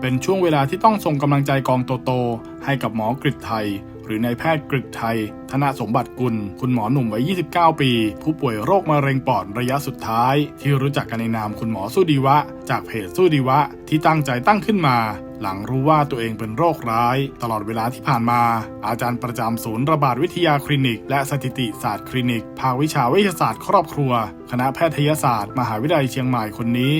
เป็นช่วงเวลาที่ต้องส่งกำลังใจกองโตๆให้กับหมอกฤษไทย หรือนายแพทย์กฤษไทย ธนสมบัติกุล คุณหมอหนุ่มวัย 29 ปี ผู้ป่วยโรคมะเร็งปอดระยะสุดท้าย ที่รู้จักกันในนามคุณหมอสู้ดีวะ จากเพจสู้ดีวะ ที่ตั้งใจตั้งขึ้นมา หลังรู้ว่าตัวเองเป็นโรคร้าย ตลอดเวลาที่ผ่านมา อาจารย์ประจำศูนย์ระบาดวิทยาคลินิก และสถิติศาสตร์คลินิก ภาควิชาวิทยาศาสตร์ครอบครัว คณะแพทยศาสตร์ มหาวิทยาลัยเชียงใหม่คนนี้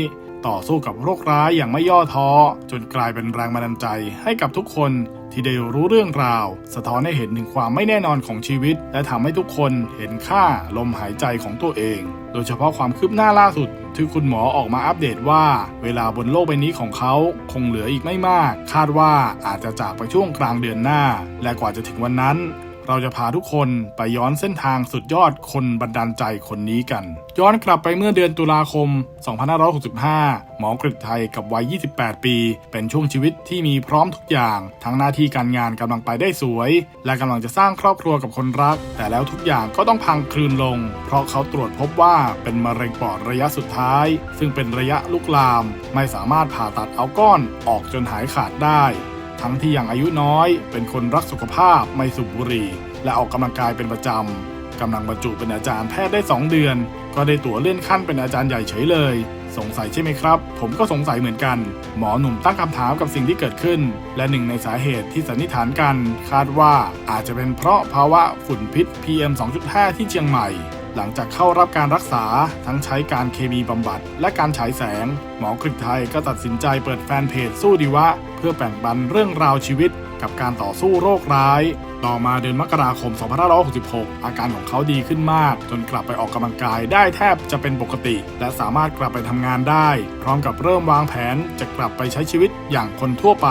ต่อสู้กับโรคร้ายอย่างไม่ย่อท้อ จนกลายเป็นแรงบันดาลใจให้กับทุกคนที่ได้รู้เรื่องราว สะท้อนให้เห็นถึงความไม่แน่นอนของชีวิต และทำให้ทุกคนเห็นค่าลมหายใจของตัวเอง โดยเฉพาะความคืบหน้าล่าสุด ที่คุณหมอออกมาอัปเดตว่า เวลาบนโลกใบนี้ของเขาคงเหลืออีกไม่มาก คาดว่าอาจจะจากไปช่วงกลางเดือนหน้า และกว่าจะถึงวันนั้น เราจะพาทุกคนไปย้อนเส้นทางสุดยอดคนบันดาลใจคนนี้กัน ย้อนกลับไปเมื่อเดือนตุลาคม 2565 หมอกฤษไทยกับวัย 28 ปี เป็นช่วงชีวิตที่มีพร้อมทุกอย่าง ทั้งหน้าที่การงานกำลังไปได้สวย และกำลังจะสร้างครอบครัวกับคนรัก แต่แล้วทุกอย่างก็ต้องพังคลืนลง เพราะเขาตรวจพบว่าเป็นมะเร็งปอดระยะสุดท้าย ซึ่งเป็นระยะลุกลาม ไม่สามารถผ่าตัดเอาก้อนออกจนหายขาดได้ทั้งที่ยังอายุน้อย เป็นคนรักสุขภาพไม่สูบบุหรี่ และออกกำลังกายเป็นประจำกำลังบรรจุเป็นอาจารย์แพทย์ได้ 2 เดือน ก็ได้ตั๋วเลื่อนขั้นเป็นอาจารย์ใหญ่เฉยเลย สงสัยใช่ไหมครับ ผมก็สงสัยเหมือนกัน หมอหนุ่มตั้งคำถามกับสิ่งที่เกิดขึ้น และหนึ่งในสาเหตุที่สันนิษฐานกัน คาดว่าอาจจะเป็นเพราะภาวะฝุ่นพิษ PM 2.5 ที่เชียงใหม่หลังจากเข้ารับการรักษาทั้งใช้การเคมีบำบัด และการฉายแสง หมอกฤษไทยก็ตัดสินใจเปิดแฟนเพจสู้ดีวะ เพื่อแบ่งปันเรื่องราวชีวิต กับการต่อสู้โรคร้าย ต่อมาเดือนมกราคม 2566 อาการของเขาดีขึ้นมาก จนกลับไปออกกำลังกายได้แทบจะเป็นปกติ และสามารถกลับไปทำงานได้ พร้อมกับเริ่มวางแผนจะกลับไปใช้ชีวิตอย่างคนทั่วไป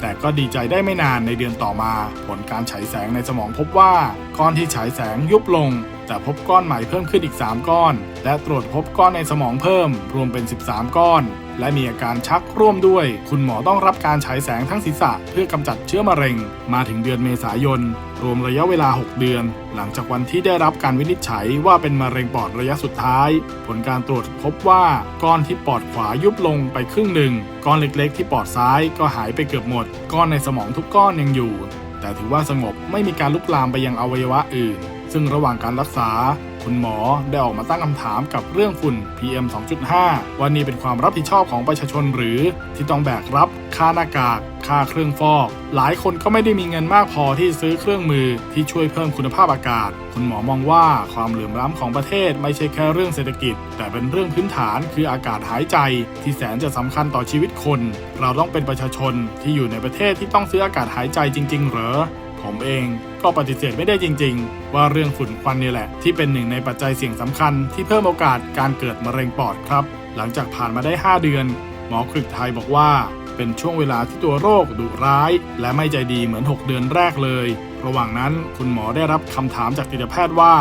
แต่ก็ดีใจได้ไม่นานในเดือนต่อมา ผลการฉายแสงในสมองพบว่า ก้อนที่ฉายแสงยุบลง แต่พบก้อนใหม่เพิ่มขึ้นอีก 3 ก้อน และตรวจพบก้อนในสมองเพิ่ม รวมเป็น 13 ก้อน และมีอาการชักร่วมด้วย คุณหมอต้องรับการฉายแสงทั้งศีรษะ เพื่อกำจัดเชื้อมะเร็ง มาถึงเดือนเมษายน รวมระยะเวลา 6 เดือน หลังจากวันที่ได้รับการวินิจฉัยว่าเป็นมะเร็งปอดระยะสุดท้าย ผลการตรวจพบว่าก้อนที่ปอดขวายุบลงไปครึ่งหนึ่ง ก้อนเล็กๆ ที่ปอดซ้ายก็หายไปเกือบหมด ก้อนในสมองทุกก้อนยังอยู่ แต่ถือว่าสงบไม่มีการลุกลามไปยังอวัยวะอื่น ซึ่งระหว่างการรักษา คุณหมอ ได้ออกมาตั้งคำถามกับเรื่องฝุ่น PM 2.5 ว่านี่เป็นความรับผิดชอบของประชาชนหรือที่ต้องแบกรับค่าหน้ากาก ค่าเครื่องฟอก หลายคนก็ไม่ได้มีเงินมากพอที่ซื้อเครื่องมือที่ช่วยเพิ่มคุณภาพอากาศ คุณหมอมองว่าความเหลื่อมล้ำของประเทศไม่ใช่แค่เรื่องเศรษฐกิจ แต่เป็นเรื่องพื้นฐานคืออากาศหายใจ ที่แสนจะสำคัญต่อชีวิตคน เราต้องเป็นประชาชนที่อยู่ในประเทศที่ต้องซื้ออากาศหายใจจริง ๆ เหรอผมเอง ก็ปฏิเสธไม่ได้จริง ๆ ว่าเรื่องฝุ่นควันนี่แหละ ที่เป็นหนึ่งในปัจจัยเสี่ยงสำคัญที่เพิ่มโอกาสการเกิดมะเร็งปอดครับ หลังจากผ่านมาได้ 5 เดือน หมอกฤษไทยบอกว่า เป็นช่วงเวลาที่ตัวโรคดุร้าย และไม่ใจดีเหมือน 6 เดือนแรกเลย ระหว่างนั้นคุณหมอได้รับคำถามจากจิตแพทย์ว่า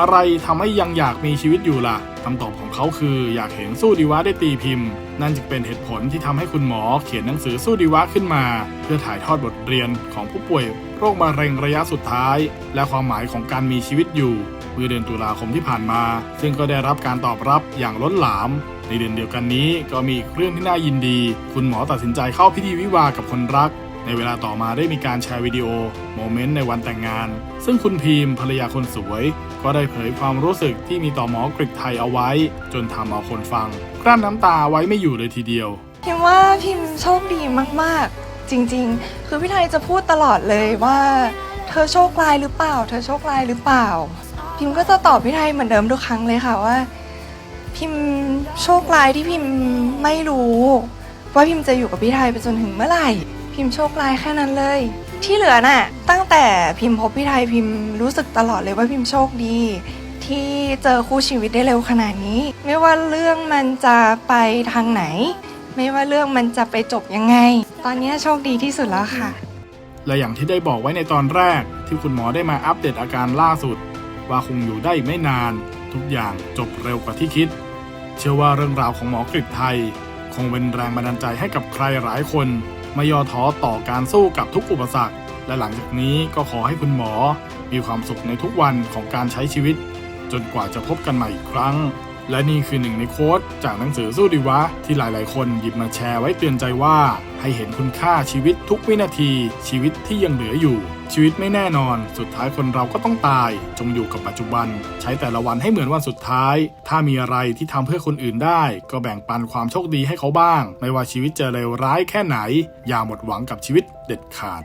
อะไรทำให้ยังอยากมีชีวิตอยู่ล่ะ คำตอบของเขาคืออยากเห็นสู้ดีวะได้ตีพิมพ์ นั่นจึงเป็นเหตุผลที่ทำให้คุณหมอเขียนหนังสือสู้ดีวะขึ้นมา เพื่อถ่ายทอดบทเรียนของผู้ป่วยโรคมะเร็งระยะสุดท้าย และความหมายของการมีชีวิตอยู่เมื่อเดือนตุลาคมที่ผ่านมา ซึ่งก็ได้รับการตอบรับอย่างล้นหลาม ในเดือนเดียวกันนี้ก็มีอีกเรื่องที่น่ายินดี คุณหมอตัดสินใจเข้าพิธีวิวากับคนรัก ในเวลาต่อมาได้มีการแชร์วิดีโอโมเมนต์ในวันแต่งงาน ซึ่งคุณพีมภรรยาคนสวย ก็ได้เผยความรู้สึกที่มีต่อหมอกฤษไทยเอาไว้ จนทำเอาคนฟัง กลั้นน้ำตาไว้ไม่อยู่เลยทีเดียว พิมว่าพิมโชคดีมากๆ จริงๆ คือพี่ไทยจะพูดตลอดเลยว่า เธอโชคร้ายหรือเปล่า เธอโชคร้ายหรือเปล่า พิมก็จะตอบพี่ไทยเหมือนเดิมทุกครั้งเลยค่ะว่า พิมโชคร้ายที่พิมไม่รู้ ว่าพิมจะอยู่กับพี่ไทยไปจนถึงเมื่อไหร่ พิมโชคร้ายแค่นั้นเลย ที่เหลือน่ะ ตั้งแต่พิมพบพี่ไทยพิมรู้สึกตลอดเลยว่าพิมโชคดี ที่เจอคู่ชีวิตได้เร็วขนาดนี้ ไม่ว่าเรื่องมันจะไปทางไหน ไม่ว่าเรื่องมันจะไปจบยังไง ตอนนี้โชคดีที่สุดแล้วค่ะ และอย่างที่ได้บอกไว้ในตอนแรกที่คุณหมอได้มาอัปเดตอาการล่าสุด ว่าคงอยู่ได้อีกไม่นาน ทุกอย่างจบเร็วกว่าที่คิด เชื่อว่าเรื่องราวของหมอกฤษไทย คงเป็นแรงบันดาลใจให้กับใครหลายคน ไม่ย่อท้อต่อการสู้กับทุกอุปสรรค และหลังจากนี้ก็ขอให้คุณหมอ มีความสุขในทุกวันของการใช้ชีวิต จนกว่าจะพบกันใหม่อีกครั้ง และนี่คือหนึ่งในโค้ดจากหนังสือสู้ดีวะ ที่หลายๆ คนหยิบมาแชร์ไว้เตือนใจว่า ให้เห็นคุณค่าชีวิตทุกวินาที ชีวิตที่ยังเหลืออยู่ ชีวิตไม่แน่นอน สุดท้ายคนเราก็ต้องตาย จงอยู่กับปัจจุบัน ใช้แต่ละวันให้เหมือนวันสุดท้าย ถ้ามีอะไรที่ทำเพื่อคนอื่นได้ ก็แบ่งปันความโชคดีให้เขาบ้าง ไม่ว่าชีวิตจะเลวร้ายแค่ไหน อย่าหมดหวังกับชีวิตเด็ดขาด